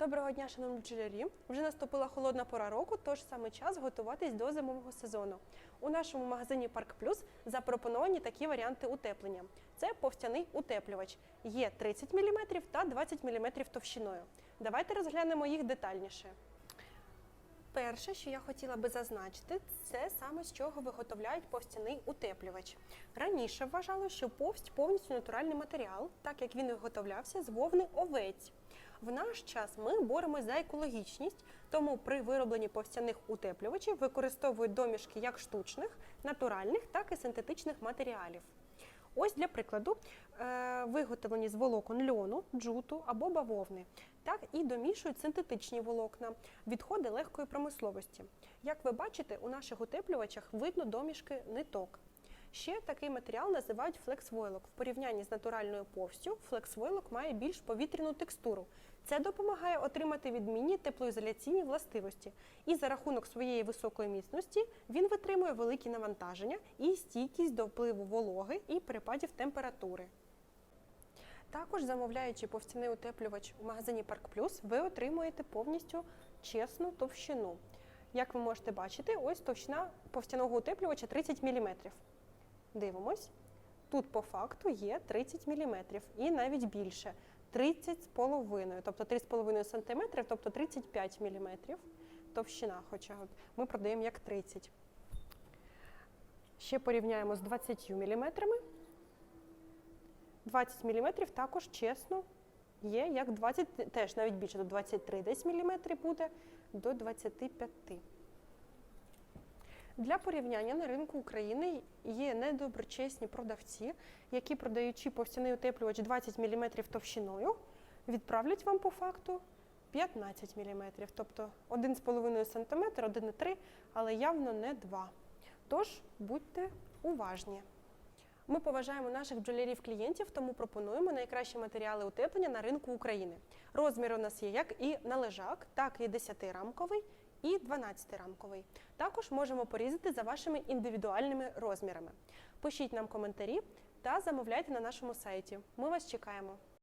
Доброго дня, шановні бджолярі! Вже наступила холодна пора року, тож саме час готуватись до зимового сезону. У нашому магазині Парк Плюс запропоновані такі варіанти утеплення: це повстяний утеплювач. Є 30 мм та 20 мм товщиною. Давайте розглянемо їх детальніше. Перше, що я хотіла би зазначити, це саме з чого виготовляють повстяний утеплювач. Раніше вважало, що повсть повністю натуральний матеріал, так як він виготовлявся з вовни овець. В наш час ми боремось за екологічність, тому при виробленні повстяних утеплювачів використовують домішки як штучних, натуральних, так і синтетичних матеріалів. Ось для прикладу, е, виготовлені з волокон льону, джуту або бавовни. Так і домішують синтетичні волокна, відходи легкої промисловості. Як ви бачите, у наших утеплювачах видно домішки ниток. Ще такий матеріал називають флексвойлок. В порівнянні з натуральною повстю флексвойлок має більш повітряну текстуру. Це допомагає отримати відмінні теплоізоляційні властивості. І за рахунок своєї високої міцності він витримує великі навантаження і стійкість до впливу вологи і перепадів температури. Також, замовляючи повстяний утеплювач у магазині Парк Плюс, ви отримуєте повністю чесну товщину. Як ви можете бачити, ось товщина повстяного утеплювача 30 мм. Дивимось. Тут по факту є 30 мм і навіть більше 30,5, тобто 3,5 см, тобто 35 мм товщина, хоча ми продаємо як 30. Ще порівняємо з 20 мм. 20 мм також чесно є як 20, теж навіть більше, до 23 десь міліметри буде до 25. Для порівняння на ринку України є недоброчесні продавці, які продаючи повстяний утеплювач 20 мм товщиною, відправлять вам по факту 15 мм, тобто 1,5 см, 1,3 але явно не 2. Тож будьте уважні. Ми поважаємо наших бджолярів-клієнтів, тому пропонуємо найкращі матеріали утеплення на ринку України. Розмір у нас є як і на лежак, так і 10-рамковий і 12-рамковий. Також можемо порізати за вашими індивідуальними розмірами. Пишіть нам коментарі та замовляйте на нашому сайті. Ми вас чекаємо.